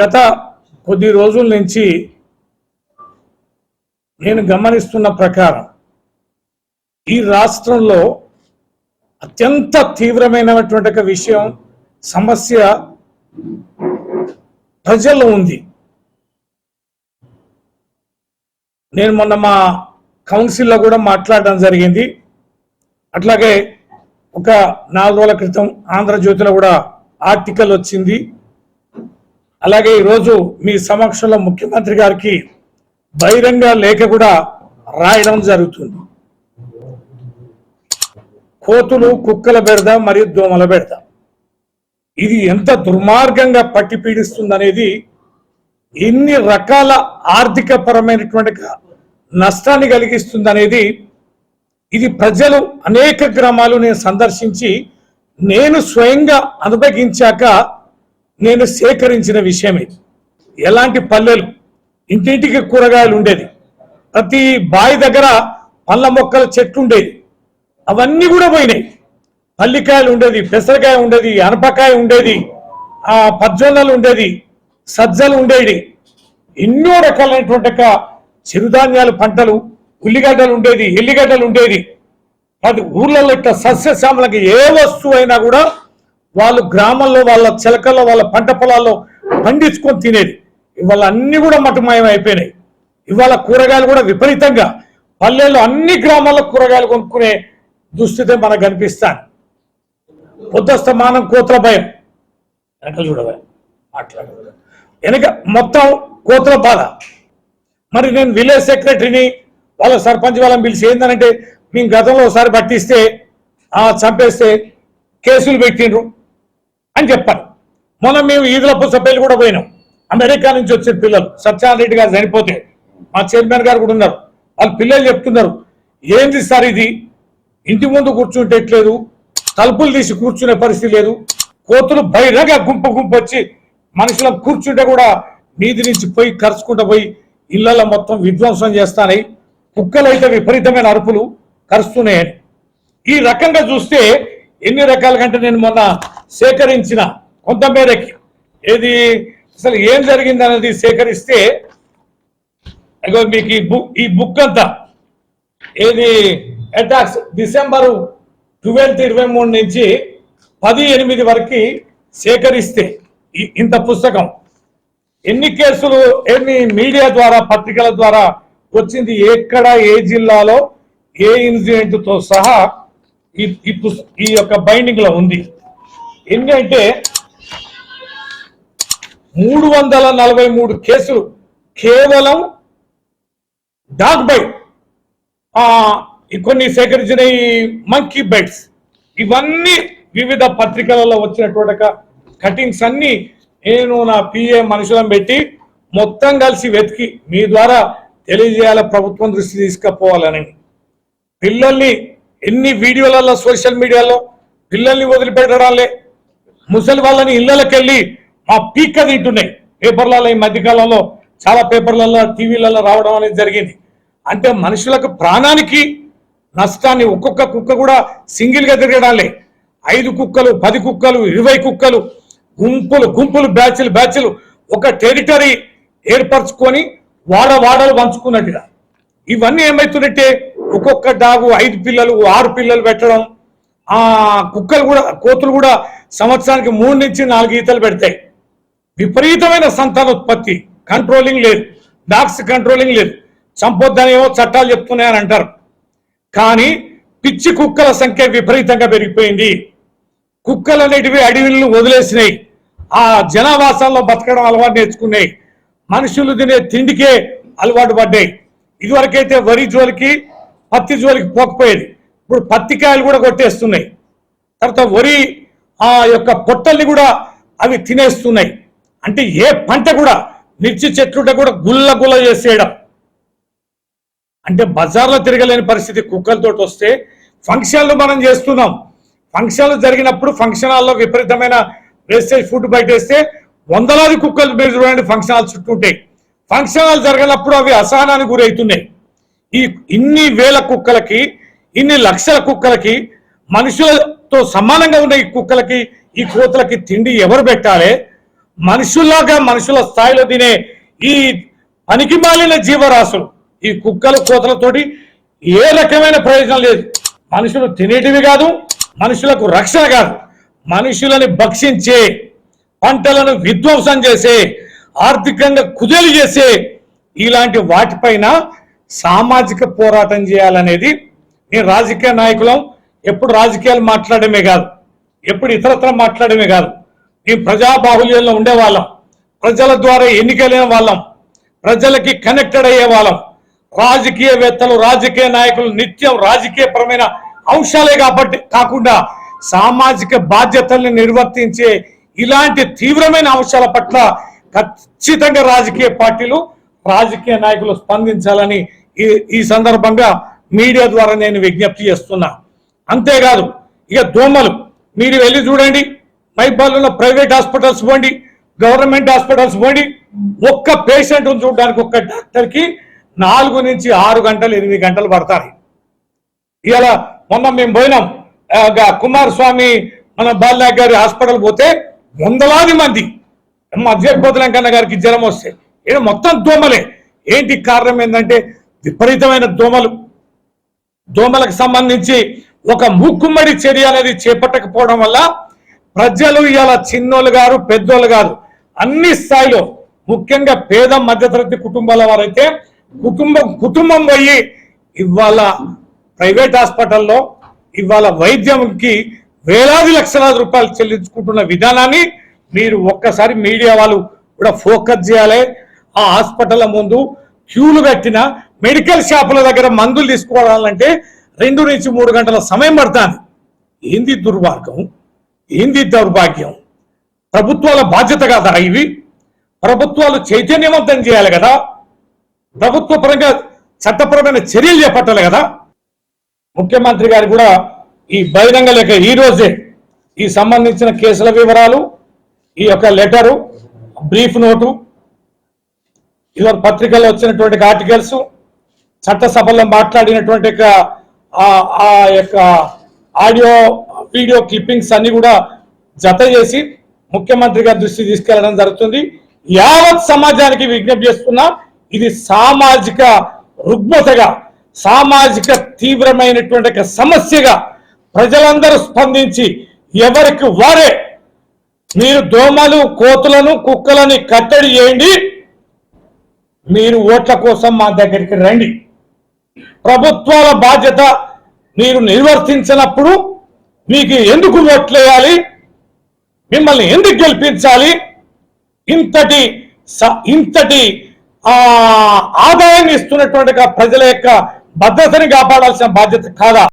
గత కొద్ది రోజుల నుంచి నేను గమనిస్తున్న ప్రకారం ఈ రాష్ట్రంలో అత్యంత తీవ్రమైనటువంటి ఒక విషయం సమస్య ప్రజల్లో ఉంది. నేను మొన్న మా కౌన్సిల్లో కూడా మాట్లాడడం జరిగింది. అట్లాగే ఒక నాలుగు రోజుల క్రితం ఆంధ్రజ్యోతిలో కూడా ఆర్టికల్ వచ్చింది. అలాగే ఈరోజు మీ సమక్షంలో ముఖ్యమంత్రి గారికి బహిరంగ లేఖ కూడా రాయడం జరుగుతుంది. కోతులు కుక్కల బెడద మరియు దోమల బెడద ఇది ఎంత దుర్మార్గంగా పట్టి పీడిస్తుందనేది ఎన్ని రకాల ఆర్థిక పరమైనటువంటి నష్టాన్ని కలిగిస్తుందనేది ఇది ప్రజలు అనేక గ్రామాలు నేను సందర్శించి నేను స్వయంగా అనుభవించాక నేను సేకరించిన విషయం ఇది. ఎలాంటి పల్లెలు ఇంటింటికి కూరగాయలు ఉండేది. ప్రతి బావి దగ్గర పళ్ళ మొక్కల చెట్లు ఉండేది. అవన్నీ కూడా పోయినాయి. పల్లికాయలు ఉండేది పెసరకాయ ఉండేది అనపకాయ ఉండేది ఆ పజ్జొన్నలు ఉండేది సజ్జలు ఉండేది ఎన్నో రకాలైనటువంటి యొక్క పంటలు ఉల్లిగడ్డలు ఉండేది ఎల్లిగడ్డలు ఉండేది. అది ఊర్లలో ఇట్లా సస్యశ్యామలకి ఏ వస్తువు అయినా కూడా వాళ్ళు గ్రామంలో వాళ్ళ చిలకల్లో వాళ్ళ పంట పొలాల్లో పండించుకొని తినేది. ఇవాళ అన్ని కూడా మటుమాయం అయిపోయినాయి. ఇవాళ కూరగాయలు కూడా విపరీతంగా. పల్లెల్లో అన్ని గ్రామాల్లో కూరగాయలు కొనుక్కునే దుస్థితి మనకు కనిపిస్తాను పొద్దుస్తమానం కోతుల భయం. వెనక చూడవే? మాట్లాడ వెనక మొత్తం కోతుల బాధ. మరి నేను విలేజ్ సెక్రటరీని వాళ్ళ సర్పంచ్ వాళ్ళని పిలిచి ఏంటంటే మేము గతంలో ఒకసారి పట్టిస్తే చంపేస్తే కేసులు పెట్టిండ్రు. అని చెప్పారు. మొన్న మేము ఈదుల పుస్తపల్లి కూడా పోయినాం. అమెరికా నుంచి వచ్చిన పిల్లలు సత్యనారాయణ గారు చనిపోతే మా చైర్మన్ గారు కూడా ఉన్నారు. వాళ్ళ పిల్లలు చెప్తున్నారు ఏంది సార్ ఇది? ఇంటి ముందు కూర్చుంటేట్లేదు తలుపులు తీసి కూర్చునే పరిస్థితి లేదు. కోతులు బయటగా గుంపు గుంపు వచ్చి మనుషులకు కూర్చుంటే కూడా మీది నుంచి పోయి కరుచుకుంటూ పోయి ఇళ్ళలో మొత్తం విధ్వంసం చేస్తానై కుక్కలు అయితే విపరీతమైన అరుపులు కరుస్తున్నాయని. ఈ రకంగా చూస్తే ఎన్ని రకాల కంటే నేను మొన్న సేకరించిన కొంతమేరకి ఏది అసలు ఏం జరిగింది అనేది సేకరిస్తే అగో మీకు ఈ బుక్ ఈ బుక్ అంతా ఏది అటాక్స్ డిసెంబరు ట్వెల్త్ ఇరవై మూడు నుంచి పది ఎనిమిది వరకు సేకరిస్తే ఇంత పుస్తకం. ఎన్ని కేసులు ఎన్ని మీడియా ద్వారా పత్రికల ద్వారా వచ్చింది ఎక్కడ ఏ జిల్లాలో ఏ ఇన్సిడెంట్తో సహా ఈ ఈ పుస్- ఈ యొక్క బైండింగ్లో ఉంది. ఎన్ని అంటే మూడు వందల నలభై మూడు కేసులు కేవలం డాగ్ బైట్ కొన్ని సేకరించిన ఈ మంకీ బైట్స్. ఇవన్నీ వివిధ పత్రికలలో వచ్చినటువంటి కటింగ్స్ అన్ని నేను నా పిఏ మనుషులను పెట్టి మొత్తం కలిసి వెతికి మీ ద్వారా తెలియజేయాల ప్రభుత్వం దృష్టి తీసుకుపోవాలని. పిల్లల్ని ఎన్ని వీడియోలలో సోషల్ మీడియాలో పిల్లల్ని వదిలిపెట్టడాలే. ముసలి వాళ్ళని ఇళ్ళకెళ్ళి మా పీక్క తింటున్నాయి. పేపర్లలో ఈ మధ్యకాలంలో చాలా పేపర్లలో టీవీలలో రావడం అనేది జరిగింది. అంటే మనుషులకు ప్రాణానికి నష్టాన్ని ఒక్కొక్క కుక్క కూడా సింగిల్గా తిరగడాలే. ఐదు కుక్కలు పది కుక్కలు ఇరవై కుక్కలు గుంపులు గుంపులు బ్యాచ్లు బ్యాచ్లు ఒక టెరిటరీ ఏర్పరచుకొని వాడ వాడలు పంచుకున్నట్టుగా. ఇవన్నీ ఏమవుతున్నట్టే ఒక్కొక్క డాగు ఐదు పిల్లలు ఆరు పిల్లలు పెట్టడం ఆ కుక్కలు కూడా కోతులు కూడా సంవత్సరానికి మూడు నుంచి నాలుగు ఈతలు పెడతాయి. విపరీతమైన సంతానోత్పత్తి కంట్రోలింగ్ లేదు. డాగ్స్ కంట్రోలింగ్ లేదు. చంపొద్దనేమో చట్టాలు చెప్తున్నాయని అంటారు. కానీ పిచ్చి కుక్కల సంఖ్య విపరీతంగా పెరిగిపోయింది. కుక్కలు అనేటివి అడవిలను వదిలేసినాయి. ఆ జనావాసాల్లో బతకడం అలవాటు నేర్చుకున్నాయి. మనుషులు తినే తిండికే అలవాటు పడ్డాయి. ఇదివరకైతే వరి జోలికి పత్తి జోలికి పోకపోయేది. ఇప్పుడు పత్తి కాయలు కూడా కొట్టేస్తున్నాయి. తర్వాత వరి ఆ యొక్క పొట్టల్ని కూడా అవి తినేస్తున్నాయి. అంటే ఏ పంట కూడా మిర్చి చెట్లుంటే కూడా గుల్ల గుల్ల చేసేయడం. అంటే బజార్లో తిరగలేని పరిస్థితి కుక్కలతో వస్తే ఫంక్షన్లు మనం చేస్తున్నాం. ఫంక్షన్లు జరిగినప్పుడు ఫంక్షన్ హాల్లో విపరీతమైన వేస్టేజ్ ఫుడ్ బయటేస్తే వందలాది కుక్కలు మీరు చూడండి ఫంక్షన్ హాల్ చుట్టూ ఉంటాయి. ఫంక్షన్ హాల్ జరిగినప్పుడు అవి అసహనానికి గురవుతున్నాయి. ఈ ఇన్ని వేల కుక్కలకి ఇన్ని లక్షల కుక్కలకి మనుషులతో సమానంగా ఉన్న ఈ కుక్కలకి ఈ కోతులకి తిండి ఎవరు పెట్టాలి? మనుషుల్లాగా మనుషుల స్థాయిలో తినే ఈ పనికి మాలిన జీవరాశులు ఈ కుక్కలు కోతలతోటి ఏ రకమైన ప్రయోజనం లేదు. మనుషులు తినేటివి కాదు మనుషులకు రక్షణ కాదు. మనుషులని భక్షించే పంటలను విధ్వంసం చేసే ఆర్థికంగా కుదేలు చేసే ఇలాంటి వాటిపైన సామాజిక పోరాటం చేయాలనేది నేను రాజకీయ నాయకులం ఎప్పుడు రాజకీయాలు మాట్లాడమే కాదు ఎప్పుడు ఇతరత్ర మాట్లాడమే కాదు. మేము ప్రజా బాహుల్యంలో ఉండేవాళ్ళం. ప్రజల ద్వారా ఎన్నికలైన వాళ్ళం. ప్రజలకి కనెక్టెడ్ అయ్యే వాళ్ళం. రాజకీయవేత్తలు రాజకీయ నాయకులు నిత్యం రాజకీయపరమైన అంశాలే కాబట్టి కాకుండా సామాజిక బాధ్యతల్ని నిర్వర్తించే ఇలాంటి తీవ్రమైన అంశాల పట్ల ఖచ్చితంగా రాజకీయ పార్టీలు రాజకీయ నాయకులు స్పందించాలని ఈ ఈ సందర్భంగా మీడియా ద్వారా నేను విజ్ఞప్తి చేస్తున్నా. అంతేకాదు ఇక దోమలు మీరు వెళ్ళి చూడండి మైబాల్లో ప్రైవేట్ హాస్పిటల్స్ పోండి గవర్నమెంట్ హాస్పిటల్స్ పోండి ఒక్క పేషెంట్ చూడడానికి ఒక్క డాక్టర్కి నాలుగు నుంచి ఆరు గంటలు ఎనిమిది గంటలు పడతాయి. ఇలా మొన్న మేము పోయినాం ఆ, కుమారస్వామి మన బాలనాయక్ గారి హాస్పిటల్ పోతే వందలాది మంది మధ్యపోతులం కన్న గారికి జ్వరం వస్తే ఈడ మొత్తం దోమలే. ఏంటి కారణం ఏంటంటే విపరీతమైన దోమలు. దోమలకు సంబంధించి ఒక ముక్కుమ్మడి చర్య అనేది చేపట్టకపోవడం వల్ల ప్రజలు ఇలా చిన్నోళ్ళు గారు పెద్దోళ్ళు గారు అన్ని స్థాయిలో ముఖ్యంగా పేద మధ్యతరగతి కుటుంబాల వారైతే కుటుంబం కుటుంబం పోయి ఇవాళ ప్రైవేట్ హాస్పిటల్లో ఇవాళ వైద్యంకి వేలాది లక్షలాది రూపాయలు చెల్లించుకుంటున్న విధానాన్ని మీరు ఒక్కసారి మీడియా వాళ్ళు కూడా ఫోకస్ చేయాలి. ఆ హాస్పిటల్ ముందు క్యూలు కట్టిన మెడికల్ షాపుల దగ్గర మందులు తీసుకోవాలంటే రెండు నుంచి మూడు గంటల సమయం పడుతుంది. ఏంది దుర్మార్గం? ఏంది దౌర్భాగ్యం? ప్రభుత్వాల బాధ్యత కాదా ఇవి. ప్రభుత్వాలు చైతన్యవంతం చేయాలి కదా. ప్రభుత్వ పరంగా చట్టపరమైన చర్యలు చేపట్టాలి కదా. ముఖ్యమంత్రి గారు కూడా ఈ బహిరంగ లేఖ ఈ రోజే ఈ సంబంధించిన కేసుల వివరాలు ఈ యొక్క లెటరు బ్రీఫ్ నోటు ఇవాళ పత్రికల్లో వచ్చినటువంటి ఆర్టికల్స్ చట్టసభలో మాట్లాడినటువంటి ఆ- ఆ యొక్క ఆడియో వీడియో క్లిప్పింగ్స్ అన్ని కూడా జత చేసి ముఖ్యమంత్రి గారి దృష్టి తీసుకెళ్ళడం జరుగుతుంది. యావత్ సమాజానికి విజ్ఞప్తి చేస్తున్నా ఇది సామాజిక రుగ్మతగా సామాజిక తీవ్రమైనటువంటి సమస్యగా ప్రజలందరూ స్పందించి ఎవరికి వారే మీరు దోమలు కోతులను కుక్కలని కట్టడి చేయండి మీరు ఓట్ల కోసం మా దగ్గరికి రండి. ప్రభుత్వాల బాధ్యత మీరు నిర్వర్తించినప్పుడు మీకు ఎందుకు ఓట్లేయాలి మిమ్మల్ని ఎందుకు గెలిపించాలి? ఇంతటి ఇంతటి ఆ ఆదాయాన్ని ఇస్తున్నటువంటి ప్రజల యొక్క భద్రతని కాపాడాల్సిన బాధ్యత కాదా?